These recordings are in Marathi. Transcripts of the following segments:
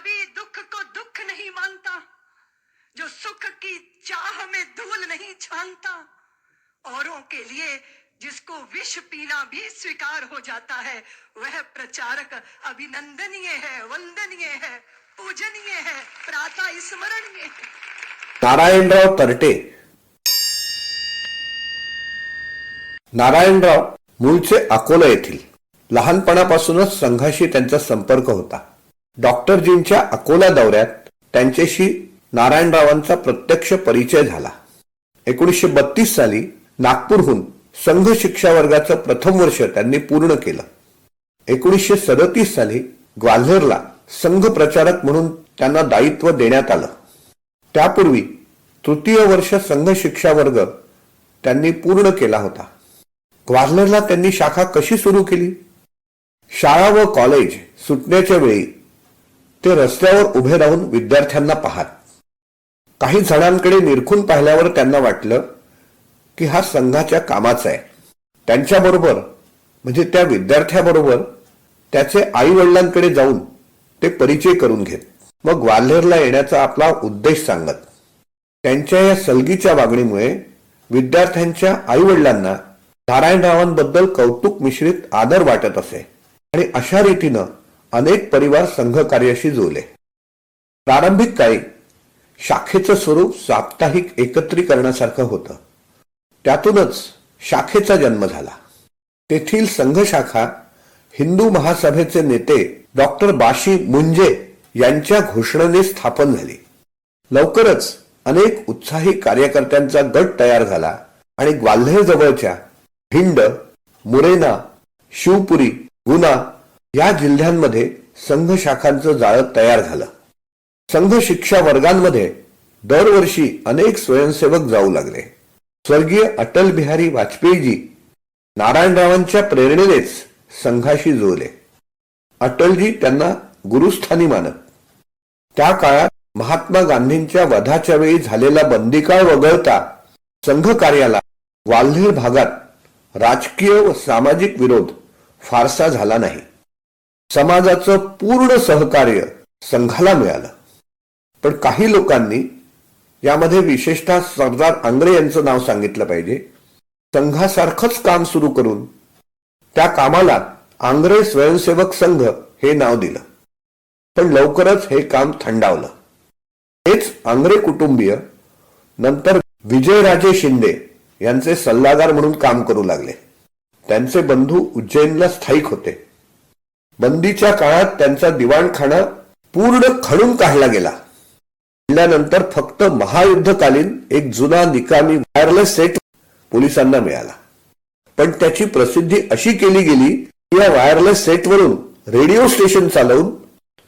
कभी दुख को दुख नहीं मानता जो सुख की चाह में धूल नहीं छानता। औरों के लिए जिसको विष पीना भी स्वीकार हो जाता है वह प्रचारक अभिनंदनीय है वंदनीय है पूजनीय है प्रातः स्मरणीय है। नारायणराव तरटे। नारायणराव मूळचे अकोला येथील. लहानपणापासूनच संघाशी त्यांचा संपर्क होता. डॉक्टरजींच्या अकोला दौऱ्यात त्यांच्याशी नारायणरावांचा प्रत्यक्ष परिचय झाला. एकोणीसशे बत्तीस साली नागपूरहून संघ शिक्षा वर्गाचं प्रथम वर्ष त्यांनी पूर्ण केलं. एकोणीसशे सदतीस साली ग्वाल्हेरला संघ प्रचारक म्हणून त्यांना दायित्व देण्यात आलं. त्यापूर्वी तृतीय वर्ष संघ शिक्षा वर्ग त्यांनी पूर्ण केला होता. ग्वाल्हेरला त्यांनी शाखा कशी सुरू केली? शाळा व कॉलेज सुटण्याच्या वेळी ते रस्त्यावर उभे राहून विद्यार्थ्यांना पाहत काही जणांकडे निरखून पाहिल्यावर त्यांना वाटलं की हा संघाच्या कामाचा आहे. त्यांच्याबरोबर म्हणजे त्या विद्यार्थ्याबरोबर त्याचे आई वडिलांकडे जाऊन ते परिचय करून घेत. मग ग्वाल्हेरला येण्याचा आपला उद्देश सांगत. त्यांच्या या सलगीच्या वागणीमुळे विद्यार्थ्यांच्या आई वडिलांना नारायणरावांबद्दल कौतुक मिश्रित आदर वाटत असे. आणि अशा रीतीनं अनेक परिवार संघ कार्याशी जोडले प्रारंभिक काळी शाखेचं स्वरूप साप्ताहिक एकत्रीकरणासारखं होतं. त्यातूनच शाखेचा जन्म झाला. तेथील संघ शाखा हिंदू महासभेचे नेते डॉक्टर बाशी मुंजे यांच्या घोषणेने स्थापन झाली. लवकरच अनेक उत्साही कार्यकर्त्यांचा गट तयार झाला आणि ग्वाल्हेर जवळच्या भिंड मुरेना शिवपुरी गुना या जिल्ह्यांमध्ये संघ शाखांचं जाळं तयार झालं. संघ शिक्षा वर्गांमध्ये दरवर्षी अनेक स्वयंसेवक जाऊ लागले. स्वर्गीय अटल बिहारी वाजपेयीजी नारायणरावांच्या प्रेरणेनेच संघाशी जुळले. अटलजी त्यांना गुरुस्थानी मानत. त्या काळात महात्मा गांधींच्या वधाच्या वेळी झालेला बंदीकाळ वगळता संघ कार्याला ग्वाल्हेर भागात राजकीय व सामाजिक विरोध फारसा झाला नाही. समाजाचं पूर्ण सहकार्य संघाला मिळालं. पण काही लोकांनी यामध्ये विशेषतः सरदार आंग्रे यांचं नाव सांगितलं पाहिजे. संघासारखंच काम सुरू करून त्या कामाला आंग्रे स्वयंसेवक संघ हे नाव दिलं. पण लवकरच हे काम थंडावलं. हेच आंग्रे कुटुंबीय नंतर विजयराजे शिंदे यांचे सल्लागार म्हणून काम करू लागले. त्यांचे बंधू उज्जैनला स्थायिक होते. बंदीच्या काळात त्यांचा दिवाणखाना पूर्ण खणून काढला गेला. काढल्यानंतर फक्त महायुद्धकालीन एक जुना निकामी वायरलेस सेट पोलिसांना मिळाला. पण त्याची प्रसिद्धी अशी केली गेली की या वायरलेस सेटवरून रेडिओ स्टेशन चालवून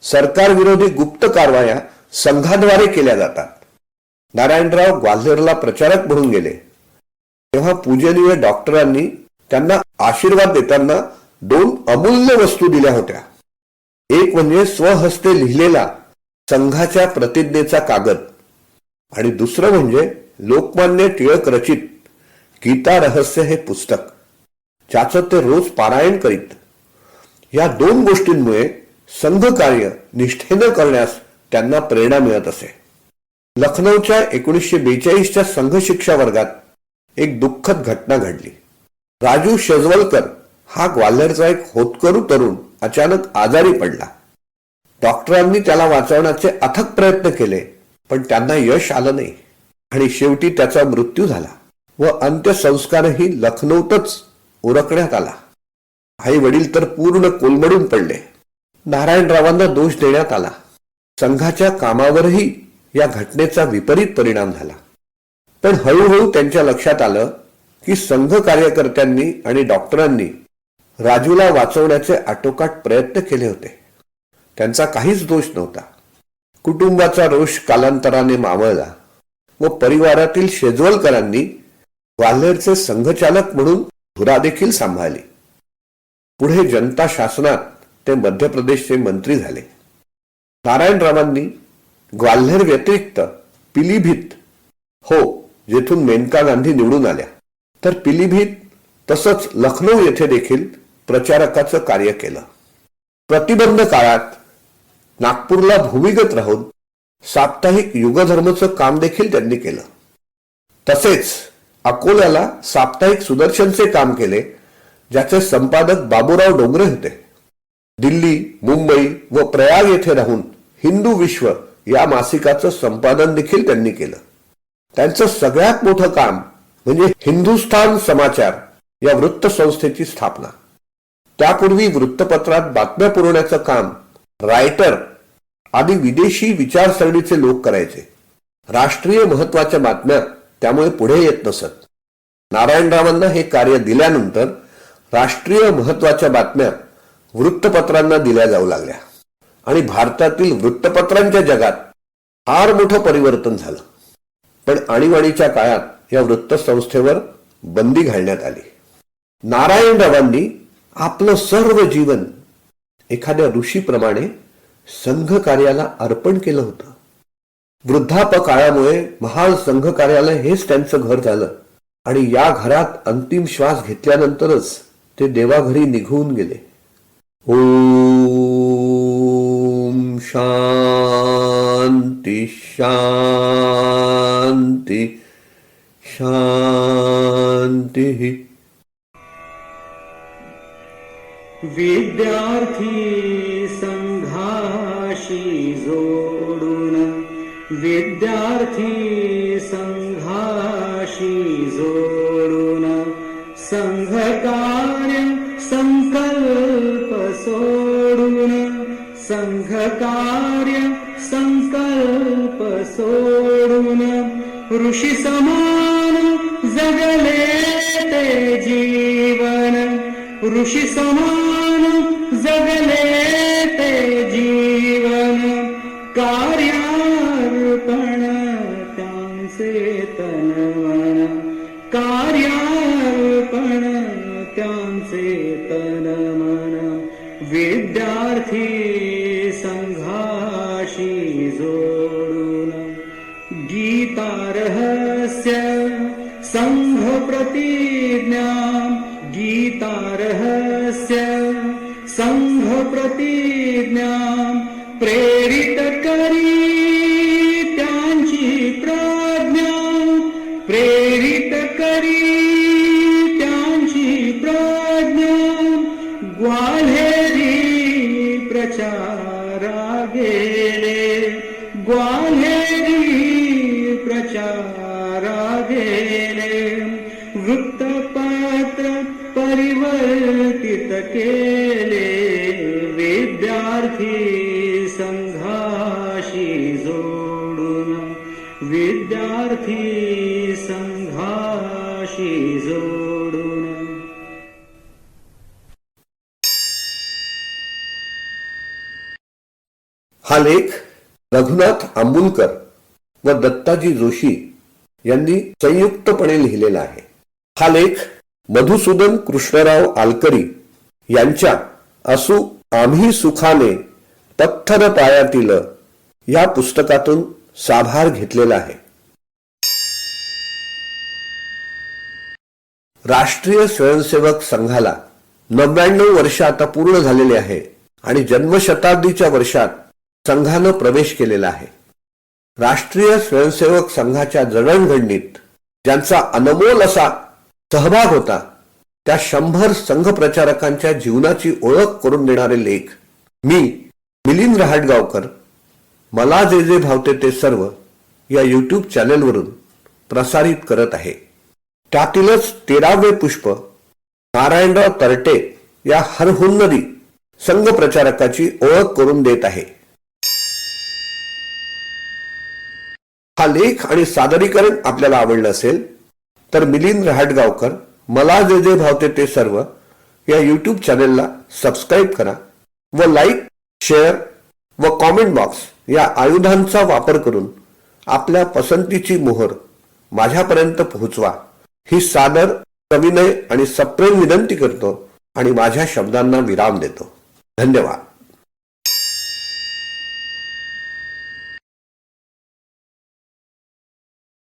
सरकारविरोधी गुप्त कारवाया संघाद्वारे केल्या जातात. नारायणराव ग्वाल्हेरला प्रचारक म्हणून गेले. तेव्हा पूजनीय डॉक्टरांनी त्यांना आशीर्वाद देताना दोन अमूल्य वस्तू दिल्या होत्या. एक म्हणजे स्वहस्ते लिहिलेला संघाच्या प्रतिज्ञेचा कागद आणि दुसरं म्हणजे लोकमान्य टिळक रचित गीता रहस्य हे पुस्तक ज्याचं ते रोज पारायण करीत. या दोन गोष्टींमुळे संघ कार्य निष्ठेनं करण्यास त्यांना प्रेरणा मिळत असे. लखनौच्या एकोणीसशे बेचाळीसच्या संघ शिक्षा वर्गात एक दुःखद घटना घडली. राजू शेजवलकर हा ग्वाल्हेरचा एक होतकरू तरुण अचानक आजारी पडला. डॉक्टरांनी त्याला वाचवण्याचे अथक प्रयत्न केले पण त्यांना यश आलं नाही आणि शेवटी त्याचा मृत्यू झाला व अंत्यसंस्कारही लखनौतच उरकण्यात आला. आई वडील तर पूर्ण कोलमडून पडले. नारायणरावांना दोष देण्यात आला. संघाच्या कामावरही या घटनेचा विपरीत परिणाम झाला. पण हळूहळू त्यांच्या लक्षात आलं की संघ कार्यकर्त्यांनी आणि डॉक्टरांनी राजूला वाचवण्याचे आटोकाट प्रयत्न केले होते. त्यांचा काहीच दोष नव्हता. कुटुंबाचा रोष कालांतराने मावळला व परिवारातील शेजवलकरांनी ग्वाल्हेरचे संघचालक म्हणून धुरा देखील सांभाळली. पुढे जनता शासनात ते मध्य प्रदेशचे मंत्री झाले. नारायणरावांनी ग्वाल्हेर व्यतिरिक्त पिलीभीत हो जेथून मेनका गांधी निवडून आल्या. तर पिलीभीत तसंच लखनौ येथे देखील प्रचारकाचं कार्य केलं. प्रतिबंध काळात नागपूरला भूमिगत राहून साप्ताहिक युगधर्मचं काम देखील त्यांनी केलं. तसेच अकोल्याला साप्ताहिक सुदर्शनचे काम केले ज्याचे संपादक बाबूराव डोंगरे होते. दिल्ली मुंबई व प्रयाग येथे राहून हिंदू विश्व या मासिकाचं संपादन देखील त्यांनी केलं. त्यांचं सगळ्यात मोठं काम म्हणजे हिंदुस्थान समाचार या वृत्तसंस्थेची स्थापना. त्यापूर्वी वृत्तपत्रात बातम्या पुरवण्याचं काम रायटर आदी विदेशी विचारसरणीचे लोक करायचे. राष्ट्रीय महत्त्वाच्या बातम्या त्यामुळे पुढे येत नसत. नारायणरावांना हे कार्य दिल्यानंतर राष्ट्रीय महत्त्वाच्या बातम्या वृत्तपत्रांना दिल्या जाऊ लागल्या. आणि भारतातील वृत्तपत्रांच्या जगात फार मोठं परिवर्तन झालं. पण आणीबाणीच्या काळात या वृत्तसंस्थेवर बंदी घालण्यात आली. नारायणरावांनी आपलं सर्व जीवन एखाद्या ऋषीप्रमाणे संघ कार्याला अर्पण केलं होतं. वृद्धापकाळामुळे महाल संघ कार्यालय हेच त्यांचं घर झालं. आणि या घरात अंतिम श्वास घेतल्यानंतरच ते देवाघरी निघून गेले. ओम शांती शांती शांती विद्यार्थी संघाशी जोडून विद्यार्थी संघाशी जोडून संघकार्य संकल्प सोडून संघकार्य संकल्प सोडून ऋषी समान जगले ते जीवन ऋषी समान जगले ते जीवन कार्यार्पण त्यांचे तनवन कार्यार्पण त्यांचे तनमन विद्यार्थी ग्वाल्हेरी प्रचारा गेले ग्वाल्हेरी प्रचारा गेले वृत्तपत्र परिवर्तित केले विद्यार्थी संघाशी जोडून विद्यार्थी संघाशी हा लेख रघुनाथ आंबुलकर व दत्ताजी जोशी यांनी संयुक्तपणे लिहिलेला आहे. हा लेख मधुसूदन कृष्णराव आलकरी यांच्या असू आम्ही सुखाने पत्थर पायातील या पुस्तकातून साभार घेतलेला आहे. राष्ट्रीय स्वयंसेवक संघाला नव्याण्णव वर्ष आता पूर्ण झालेले आहे आणि जन्मशताब्दीच्या वर्षात संघानं प्रवेश केलेला आहे. राष्ट्रीय स्वयंसेवक संघाच्या जडणघडणीत ज्यांचा अनमोल असा सहभाग होता त्या शंभर संघ प्रचारकांच्या जीवनाची ओळख करून देणारे लेख मी मिलिंद रहाटगावकर मला जे जे भावते ते सर्व या युट्यूब चॅनेलवरून प्रसारित करत आहे. त्यातीलच तेरावे पुष्प नारायणराव तरटे या हरहुन्नरी संघ प्रचारकाची ओळख करून देत आहे. हा लेख आणि सादरीकरण आपल्याला आवडलं असेल तर मिलिंद रहाटगावकर मला जे जे भावते ते सर्व या यूट्यूब चॅनेलला सबस्क्राईब करा व लाईक शेअर व कॉमेंट बॉक्स या आयुधांचा वापर करून आपल्या पसंतीची मोहर माझ्यापर्यंत पोहोचवा. ही सादर सविनय आणि सप्रेम विनंती करतो आणि माझ्या शब्दांना विराम देतो. धन्यवाद.